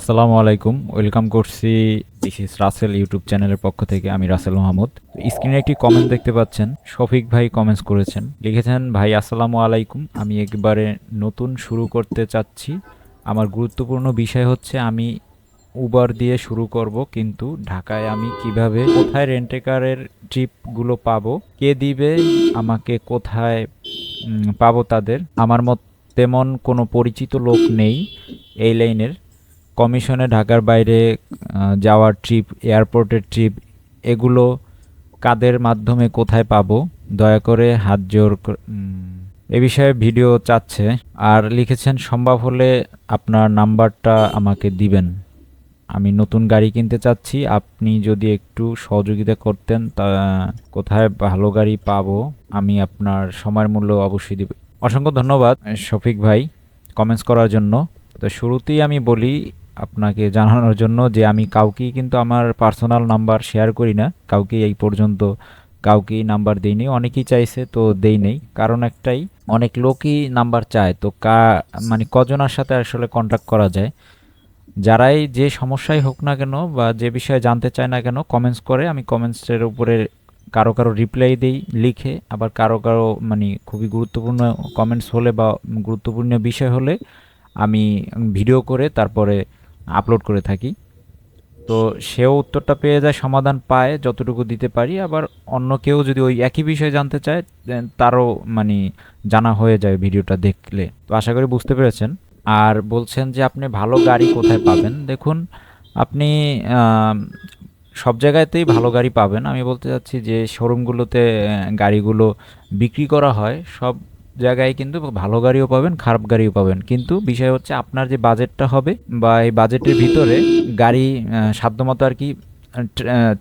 আসসালামু আলাইকুম, ওয়েলকাম করছি দিস ইস রাসেল ইউটিউব চ্যানেলের পক্ষ থেকে, আমি রাসেল মাহমুদ। স্ক্রিনে একটি কমেন্ট দেখতে পাচ্ছেন, শফিক ভাই কমেন্টস করেছেন। লিখেছেন, ভাই, আসসালামু আলাইকুম, আমি একবারে নতুন শুরু করতে চাচ্ছি। আমার গুরুত্বপূর্ণ বিষয় হচ্ছে, আমি উবার দিয়ে শুরু করব, কিন্তু ঢাকায় আমি কীভাবে, কোথায় রেন্টেকারের ট্রিপগুলো পাবো, কে দিবে, আমাকে কোথায় পাবো তাদের? আমার মত তেমন কোনো পরিচিত লোক নেই এই লাইনের কমিশনে ঢাকার বাইরে যাওয়ার ট্রিপ, এয়ারপোর্টের ট্রিপ, এগুলো কাদের মাধ্যমে কোথায় পাবো? দয়া করে হাত জোর এ বিষয়ে ভিডিও চাচ্ছে। আর লিখেছেন, সম্ভব হলে আপনার নাম্বারটা আমাকে দিবেন। আমি নতুন গাড়ি কিনতে চাচ্ছি। আপনি যদি একটু সহযোগিতা করতেন, তা কোথায় ভালো গাড়ি পাবো? আমি আপনার সময়ের মূল্য অবশ্যই দিব। অসংখ্য ধন্যবাদ, শফিক ভাই কমেন্টস করার জন্য। তো শুরুতেই আমি বলি আপনাকে জানানোর জন্য যে আমি কাউকেই কিন্তু আমার পার্সোনাল নাম্বার শেয়ার করি না। কাউকে এই পর্যন্ত কাউকেই নাম্বার দিইনি। অনেকেই চাইছে তো দেই নেই। কারণ একটাই, অনেক লোকই নাম্বার চায়। তো কা মানে কজনের সাথে আসলে কন্ট্যাক্ট করা যায়। যারাই যে সমস্যাই হোক না কেন বা যে বিষয়ে জানতে চায় না কেন কমেন্টস করে। আমি কমেন্টসের উপরে কারও কারও রিপ্লাই দিই, লিখে। আবার কারও কারও মানে খুবই গুরুত্বপূর্ণ কমেন্টস হলে বা গুরুত্বপূর্ণ বিষয় হলে আমি ভিডিও করে তারপরে আপলোড করে থাকি। তো সেও উত্তরটা পেয়ে যায়, সমাধান পায়, যতটুকু দিতে পারি। আবার অন্য কেউ যদি ওই একই বিষয়ে জানতে চায় তারও মানে জানা হয়ে যায় ভিডিওটা দেখলে। তো আশা করি বুঝতে পেরেছেন। আর বলছেন যে আপনি ভালো গাড়ি কোথায় পাবেন? দেখুন, আপনি সব জায়গাতেই ভালো গাড়ি পাবেন। আমি বলতে চাচ্ছি যে শোরুমগুলোতে গাড়িগুলো বিক্রি করা হয়, সব জায়গায় কিন্তু ভালো গাড়িও পাবেন, খারাপ গাড়িও পাবেন। কিন্তু বিষয় হচ্ছে আপনার যে বাজেটটা হবে বা এই বাজেটের ভিতরে গাড়ি সাধ্যমতো আর কি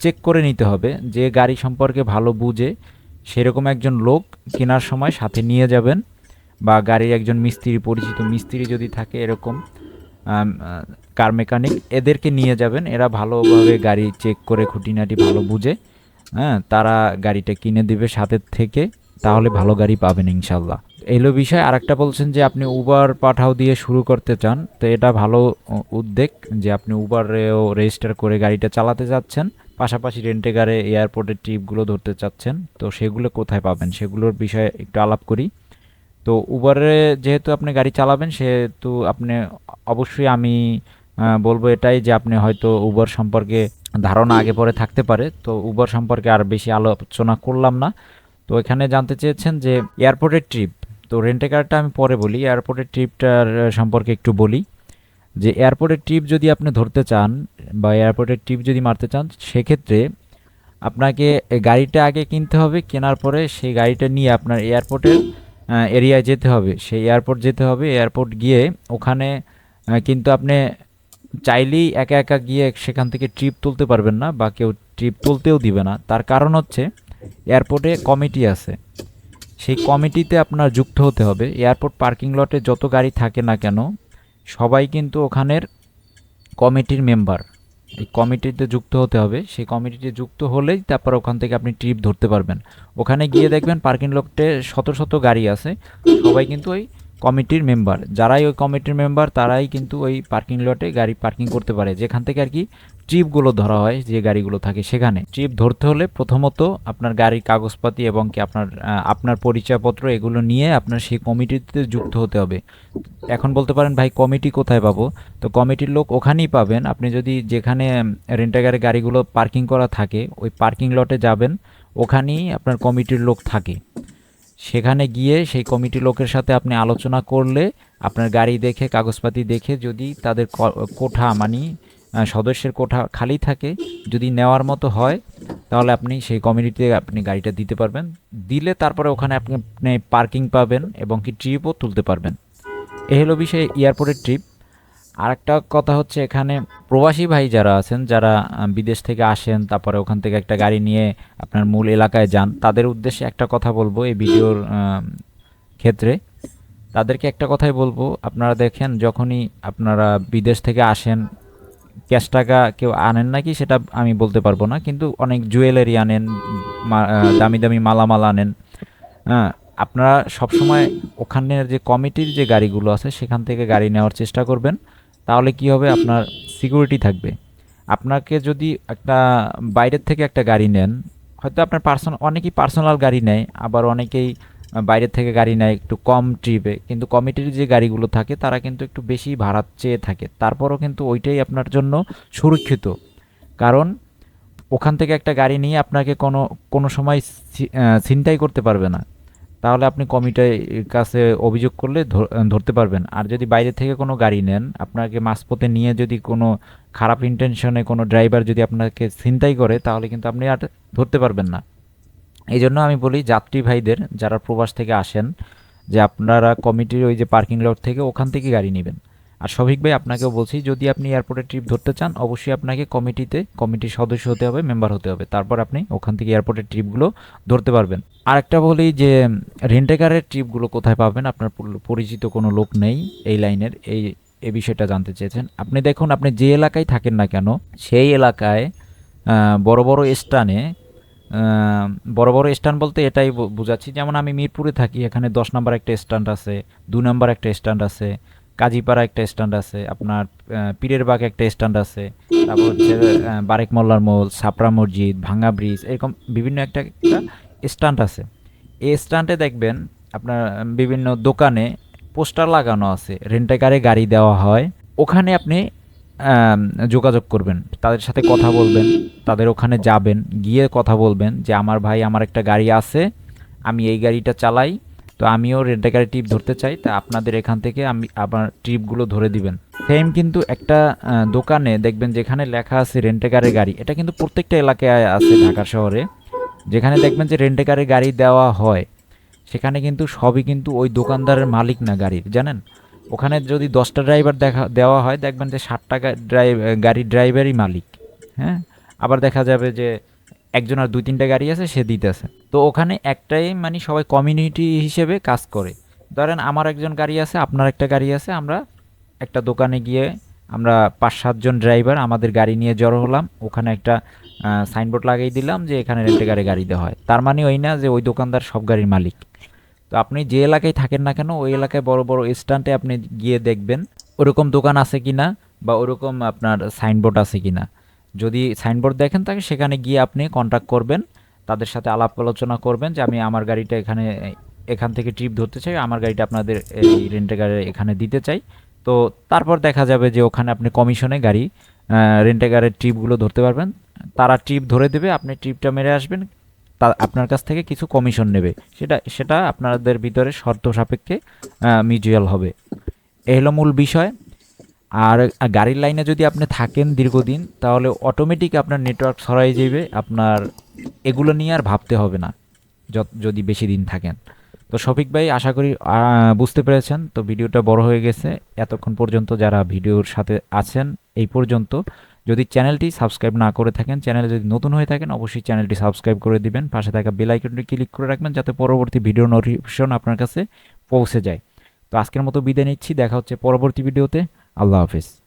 চেক করে নিতে হবে। যে গাড়ি সম্পর্কে ভালো বুঝে সেরকম একজন লোক কেনার সময় সাথে নিয়ে যাবেন বা গাড়ির একজন মিস্ত্রি, পরিচিত মিস্ত্রি যদি থাকে এরকম কার মেকানিক এদেরকে নিয়ে যাবেন। এরা ভালোভাবে গাড়ি চেক করে খুঁটিনাটি ভালো বুঝে হ্যাঁ তারা গাড়িটা কিনে দিবে সাথে থেকে, তাহলে ভালো গাড়ি পাবেন ইনশাল্লাহ এলো বিষয় আরেকটা বলছেন যে আপনি উবার পাঠাও দিয়ে শুরু করতে চান, তো এটা ভালো উদ্যোগ যে আপনি উবারেও রেজিস্টার করে গাড়িটা চালাতে যাচ্ছেন, পাশাপাশি রেন্টে গাড়ি এয়ারপোর্টের ট্রিপগুলো ধরতে চাচ্ছেন, তো সেগুলো কোথায় পাবেন? সেগুলোর বিষয়ে একটু আলাপ করি। তো উবারে যেহেতু আপনি গাড়ি চালাবেন, সেহেতু আপনি অবশ্যই আমি বলব এটাই যে আপনি হয়তো উবার সম্পর্কে ধারণা আগে পরে থাকতে পারে, তো উবার সম্পর্কে আর বেশি আলোচনা করলাম না। তো এখানে জানতে চেয়েছেন যে এয়ারপোর্টের ট্রিপ তো রেন্টে কারটা আমি পরে বলি এয়ারপোর্টের ট্রিপটার সম্পর্কে একটু বলি। যে এয়ারপোর্টের ট্রিপ যদি আপনি ধরতে চান বা এয়ারপোর্টের ট্রিপ যদি মারতে চান, সেক্ষেত্রে আপনাকে গাড়িটা আগে কিনতে হবে, কেনার পরে সেই গাড়িটা নিয়ে আপনার এয়ারপোর্টের এরিয়ায় যেতে হবে। সেই এয়ারপোর্ট যেতে হবে এয়ারপোর্ট গিয়ে ওখানে কিন্তু আপনি চাইলেই একা একা গিয়ে সেখান থেকে ট্রিপ তুলতে পারবেন না বা কেউ ট্রিপ তুলতেও দিবে না। তার কারণ হচ্ছে এয়ারপোর্টে কমিটি আছে। সেই কমিটিতে আপনার যুক্ত হতে হবে। এয়ারপোর্ট পার্কিং লটে যত গাড়ি থাকে না কেন, সবাই কিন্তু ওখানের কমিটির মেম্বার। এই কমিটিতে যুক্ত হতে হবে। সেই কমিটিতে যুক্ত হলেই তারপর ওখান থেকে আপনি ট্রিপ ধরতে পারবেন। ওখানে গিয়ে দেখবেন পার্কিং লটে শত শত গাড়ি আছে। সবাই কিন্তু ওই কমিটির মেম্বার। যারাই ওই কমিটির মেম্বার, তারাই কিন্তু ওই পার্কিং লটে গাড়ি পার্কিং করতে পারে। যেখান থেকে আর কি ট্রিপগুলো ধরা হয়, যে গাড়িগুলো থাকে সেখানে। ট্রিপ ধরতে হলে প্রথমত আপনার গাড়ির কাগজপাতি এবং কি আপনার আপনার পরিচয়পত্র এগুলো নিয়ে আপনার সেই কমিটিতে যুক্ত হতে হবে। এখন বলতে পারেন, ভাই, কমিটি কোথায় পাবো? তো কমিটির লোক ওখানেই পাবেন। আপনি যদি যেখানে রেন্টাগারের গাড়িগুলো পার্কিং করা থাকে, ওই পার্কিং লটে যাবেন। ওখানেই আপনার কমিটির লোক থাকে। সেখানে গিয়ে সেই কমিটি লোকের সাথে আপনি আলোচনা করলে, আপনার গাড়ি দেখে, কাগজপাতি দেখে যদি তাদের কোঠা মানে সদস্যের কোঠা খালি থাকে, যদি নেওয়ার মতো হয়, তাহলে আপনি সেই কমিউনিটিতে আপনি গাড়িটা দিতে পারবেন। দিলে তারপরে ওখানে আপনি আপনি পার্কিং পাবেন এবং কি ট্রিপও তুলতে পারবেন। এ হলো বিষয়ে এয়ারপোর্টের ট্রিপ আর একটা কথা হচ্ছে এখানে প্রবাসী ভাই যারা আছেন, যারা বিদেশ থেকে আসেন, তারপরে ওখান থেকে একটা গাড়ি নিয়ে আপনার মূল এলাকায় যান, তাদের উদ্দেশ্যে একটা কথা বলব এই ভিডিওর ক্ষেত্রে। তাদেরকে একটা কথাই বলব, আপনারা দেখেন যখনই আপনারা বিদেশ থেকে আসেন, ক্যাশ টাকা কেউ আনেন নাকি সেটা আমি বলতে পারব না, কিন্তু অনেক জুয়েলারি আনেন দামি দামি মালামাল আনেন। হ্যাঁ আপনারা সবসময় ওখানের যে কমিটির যে গাড়িগুলো আছে, সেখান থেকে গাড়ি নেওয়ার চেষ্টা করবেন। তাহলে কি হবে? আপনার সিকিউরিটি থাকবে। আপনাকে যদি একটা, বাইরের থেকে একটা গাড়ি নেন, হয়তো আপনার পার্সোনাল অনেকেই পার্সোনাল গাড়ি নেয়, আবার অনেকেই বাইরের থেকে গাড়ি নেয় একটু কম ট্রিপে কিন্তু কমিটির যে গাড়িগুলো থাকে, তারা কিন্তু একটু বেশি ভাড়া চেয়ে থাকে। তারপরও কিন্তু ওইটাই আপনার জন্য সুরক্ষিত। কারণ, ওখান থেকে একটা গাড়ি নিয়ে আপনাকে কোনো কোনো সময় ছিনতাই করতে পারবে না। তাহলে আপনি কমিটির কাছে অভিযোগ করলে ধরতে পারবেন। আর যদি বাইরে থেকে কোনো গাড়ি নেন, আপনাকে মাঝপথে নিয়ে যদি কোনো খারাপ ইন্টেনশনে কোনো ড্রাইভার যদি আপনাকে ছিনতাই করে, তাহলে কিন্তু আপনি আর ধরতে পারবেন না। এই জন্য আমি বলি, যাত্রী ভাইদের যারা প্রবাস থেকে আসেন, যে আপনারা কমিটির ওই যে পার্কিং লট থেকে ওখান থেকে গাড়ি নেবেন। আর সভিক ভাই, আপনাকেও বলছি, যদি আপনি এয়ারপোর্টে ট্রিপ ধরতে চান, অবশ্যই আপনাকে কমিটিতে, কমিটির সদস্য হতে হবে, মেম্বার হতে হবে। তারপর আপনি ওখান থেকে এয়ারপোর্টের ট্রিপগুলো ধরতে পারবেন। আরেকটা বলি যে, রেন্টেকারের ট্রিপগুলো কোথায় পাবেন? আপনার পরিচিত কোনো লোক নেই এই লাইনের, এই এই বিষয়টা জানতে চেয়েছেন। আপনি দেখুন, আপনি যে এলাকায় থাকেন না কেন, সেই এলাকায় বড় বড় স্টানে বড় বড় স্ট্যান্ড বলতে এটাই বুঝাচ্ছি। যেমন আমি মিরপুরে থাকি, এখানে দশ নম্বর একটা স্ট্যান্ড আছে, দু নম্বর একটা স্ট্যান্ড আছে কাজীপাড়া একটা স্ট্যান্ড আছে, আপনার পীরের বাগ একটা স্ট্যান্ড আছে, তারপর হচ্ছে বারেক মোল্লার মোল, সাপড়া মসজিদ, ভাঙ্গা ব্রিজ এরকম বিভিন্ন একটা একটা স্ট্যান্ড আছে। এই স্ট্যান্ডে দেখবেন আপনার বিভিন্ন দোকানে পোস্টার লাগানো আছে রেন্টাকারে গাড়ি দেওয়া হয়, ওখানে আপনি যোগাযোগ করবেন, তাদের সাথে কথা বলবেন, তাদের ওখানে যাবেন, গিয়ে কথা বলবেন যে, আমার ভাই, আমার একটা গাড়ি আছে, আমি এই গাড়িটা চালাই। তো আমিও গাড়ি ট্রিপ ধরতে চাই। তা আপনাদের এখান থেকে আমি আমার ট্রিপগুলো ধরে দিবেন। সেম কিন্তু একটা দোকানে দেখবেন যেখানে লেখা আছে রেন্টে গাড়ির গাড়ি, এটা কিন্তু প্রত্যেকটা এলাকায় আছে ঢাকা শহরে। যেখানে দেখবেন যে রেন্টে গাড়ি গাড়ি দেওয়া হয়, সেখানে কিন্তু সবই কিন্তু ওই দোকানদারের মালিক না গাড়ির, জানেন? ওখানে যদি দশটা ড্রাইভার দেখা, দেওয়া হয়, দেখবেন যে ষাটটা ড্রাইভ গাড়ির ড্রাইভারই মালিক হ্যাঁ? আবার দেখা যাবে যে একজন আর দুই তিনটা গাড়ি আছে, সে দিতেছে। তো ওখানে একটাই মানে সবাই কমিউনিটি হিসেবে কাজ করে। ধরেন আমার একজন গাড়ি আছে, আপনার একটা গাড়ি আছে, আমরা একটা দোকানে গিয়ে আমরা পাঁচ সাতজন ড্রাইভার আমাদের গাড়ি নিয়ে জড়ো হলাম। ওখানে একটা সাইনবোর্ড লাগিয়ে দিলাম যে এখানে রেন্টে গাড়ি গাড়ি দেওয়া হয়। তার মানে ওই না যে ওই দোকানদার সব গাড়ির মালিক। তো আপনি যে এলাকায় থাকেন না কেন, ওই এলাকায় বড় বড় স্ট্যান্ডে আপনি গিয়ে দেখবেন, ওরকম দোকান আছে কিনা বা ওরকম আপনার সাইনবোর্ড আছে কিনা। যদি সাইনবোর্ড দেখেন তাকে সেখানে গিয়ে আপনি কন্ট্যাক্ট করবেন, তাদের সাথে আলাপ আলোচনা করবেন যে আমি আমার গাড়িটা এখানে, এখান থেকে ট্রিপ ধরতে চাই, আমার গাড়িটা আপনাদের এই রেন্টে গাড়ি এখানে দিতে চাই। তো তারপর দেখা যাবে যে ওখানে আপনি কমিশনে গাড়ি রেন্টে গাড়ির ট্রিপগুলো ধরতে পারবেন। তারা ট্রিপ ধরে দেবে, আপনি ট্রিপটা মেরে আসবেন, তা আপনার কাছ থেকে কিছু কমিশন নেবে। সেটা সেটা আপনাদের ভিতরে শর্ত সাপেক্ষে মিউচুয়াল হবে। এই হলো মূল বিষয়। আর গাড়ির লাইনে যদি আপনি থাকেন দীর্ঘদিন, তাহলে অটোমেটিক আপনার নেটওয়ার্ক ছড়াই যাবে, আপনার এগুলো নিয়ে আর ভাবতে হবে না যদি বেশি দিন থাকেন। তো শফিক ভাই, আশা করি বুঝতে পেরেছেন। তো ভিডিওটা বড় হয়ে গেছে। এতক্ষণ পর্যন্ত যারা ভিডিওর সাথে আছেন, এই পর্যন্ত। যদি চ্যানেলটি সাবস্ক্রাইব না করে থাকেন, চ্যানেলে যদি নতুন হয়ে থাকেন, অবশ্যই চ্যানেলটি সাবস্ক্রাইব করে দিবেন। পাশে থাকা বেল আইকনটি ক্লিক করে রাখবেন, যাতে পরবর্তী ভিডিও নোটিফিকেশন আপনার কাছে পৌঁছে যায়। তো আজকের মতো বিদায় নিচ্ছি। দেখা হচ্ছে পরবর্তী ভিডিওতে। আল্লাহ হাফিজ।